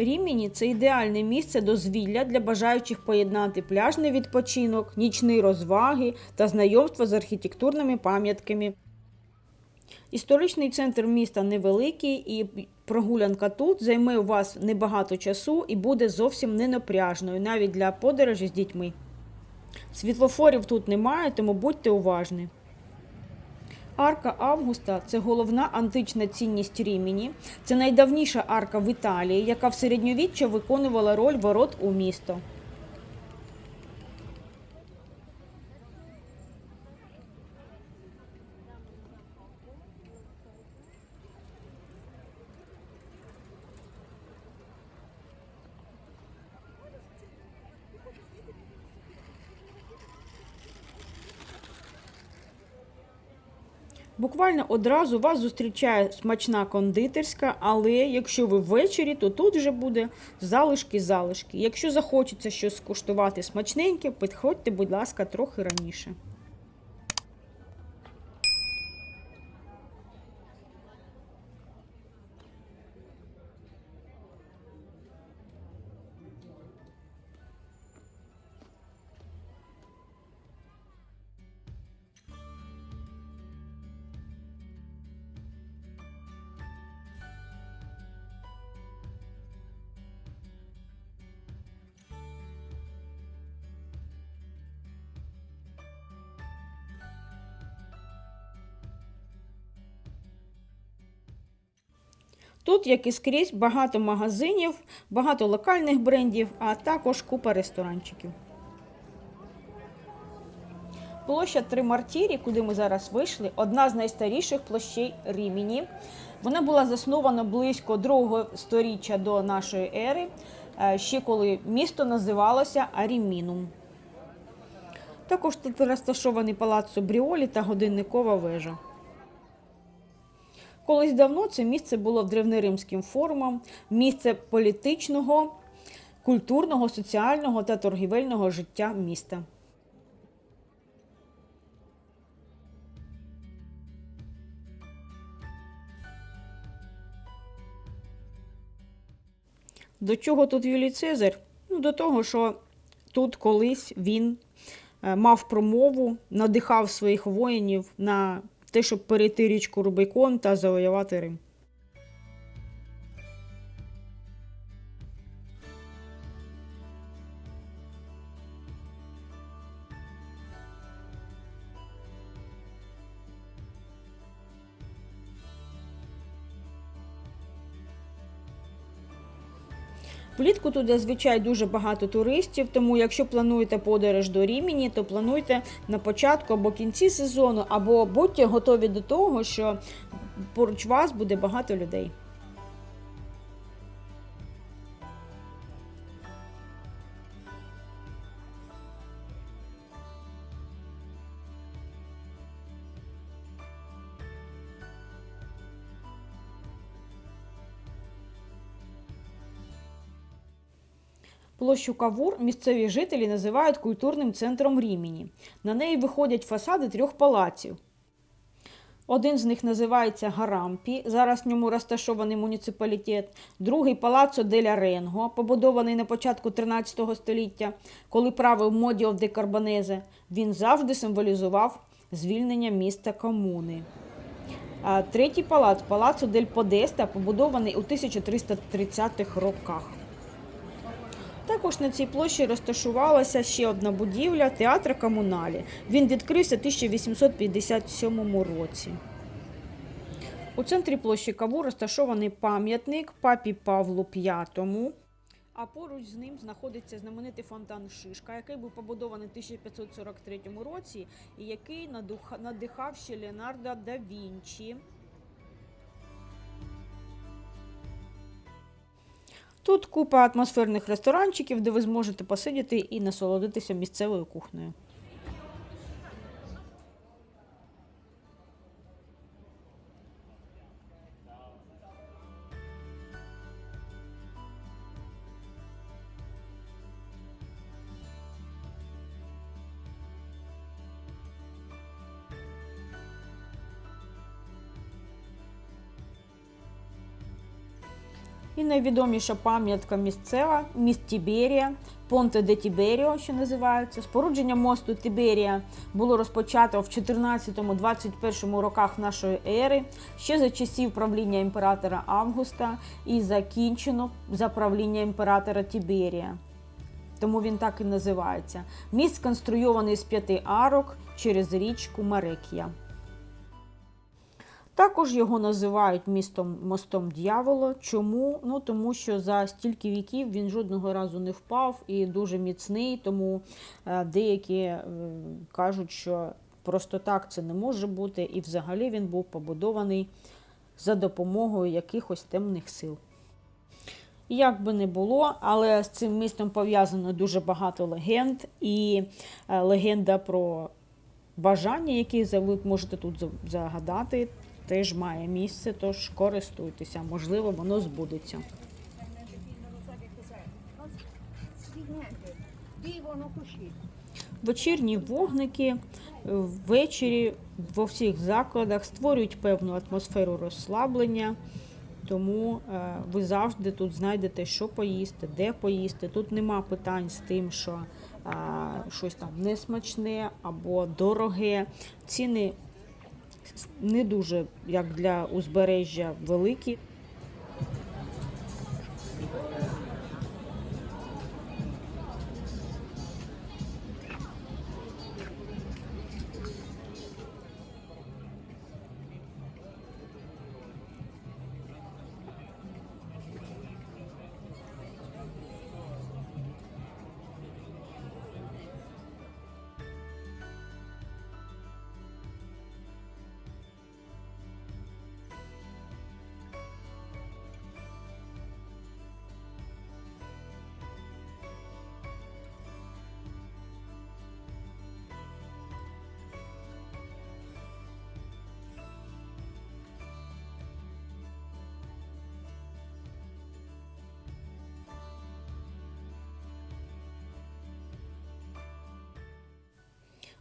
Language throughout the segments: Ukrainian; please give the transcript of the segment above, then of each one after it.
Ріміні це ідеальне місце дозвілля для бажаючих поєднати пляжний відпочинок, нічні розваги та знайомство з архітектурними пам'ятками. Історичний центр міста невеликий, і прогулянка тут займе у вас небагато часу і буде зовсім не напряжною, навіть для подорожі з дітьми. Світлофорів тут немає, тому будьте уважні. Арка Августа це головна антична цінність Рімені. Це найдавніша арка в Італії, яка в середньовіччя виконувала роль ворот у місто. Буквально одразу вас зустрічає смачна кондитерська, але якщо ви ввечері, то тут вже буде залишки-залишки. Якщо захочеться щось скуштувати смачненьке, підходьте, будь ласка, трохи раніше. Тут, як і скрізь, багато магазинів, багато локальних брендів, а також купа ресторанчиків. Площа Три Мартірі, куди ми зараз вийшли, одна з найстаріших площей Рімені. Вона була заснована близько другого сторіччя до нашої ери, е, ще коли місто називалося Арімінум. Також тут розташований палац Бріолі та годинникова вежа. Колись давно це місце було древнеримським форумом, місце політичного, культурного, соціального та торгівельного життя міста. До чого тут Юлій Цезар? Ну, до того, що тут колись він е, мав промову, надихав своїх воїнів на те, щоб перейти річку Рубикон та завоювати Рим. Влітку тут зазвичай дуже багато туристів, тому якщо плануєте подорож до Рімені, то плануйте на початку або кінці сезону, або будьте готові до того, що поруч вас буде багато людей. Площу Кавур місцеві жителі називають культурним центром Рімені. На неї виходять фасади трьох палаців. Один з них називається Гарампі, зараз в ньому розташований муніципалітет. Другий палацо деля Ренго, побудований на початку 13 століття, коли правив Модіо де Карбонезе. Він завжди символізував звільнення міста комуни. А третій палац палацо дель Подеста, побудований у 1330-х роках. Також на цій площі розташувалася ще одна будівля театра Комуналі. Він відкрився в 1857 році. У центрі площі Каву розташований пам'ятник папі Павлу V. А поруч з ним знаходиться знаменитий фонтан Шишка, який був побудований в 1543 році і який надихав ще Леонардо да Вінчі. Тут купа атмосферних ресторанчиків, де ви зможете посидіти і насолодитися місцевою кухнею. І найвідоміша пам'ятка місцева міст Тіберія, Понте де Тіберіо, що називається. Спорудження мосту Тіберія було розпочато в 14-21 роках нашої ери, ще за часів правління імператора Августа і закінчено за правління імператора Тіберія. Тому він так і називається. Міст сконструйований з п'яти арок через річку Марекія. Також його називають містом мостом дьявола. Чому? Ну тому що за стільки віків він жодного разу не впав і дуже міцний. Тому е, деякі е, кажуть, що просто так це не може бути, і взагалі він був побудований за допомогою якихось темних сил. Як би не було, але з цим містом пов'язано дуже багато легенд, і е, легенда про бажання, які ви можете тут загадати, теж має місце, тож користуйтеся, можливо, воно збудеться. Вечірні вогники ввечері во всіх закладах створюють певну атмосферу розслаблення, тому е, ви завжди тут знайдете, що поїсти, де поїсти. Тут нема питань з тим, що е, щось там несмачне або дороге. Ціни не дуже, як для узбережжя, великі.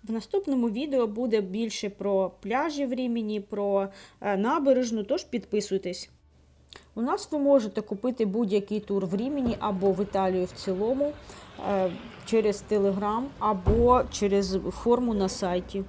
В наступному відео буде більше про пляжі в Рімені, про е, набережну, тож підписуйтесь. У нас ви можете купити будь-який тур в Рімені або в Італію в цілому е, через Телеграм або через форму на сайті.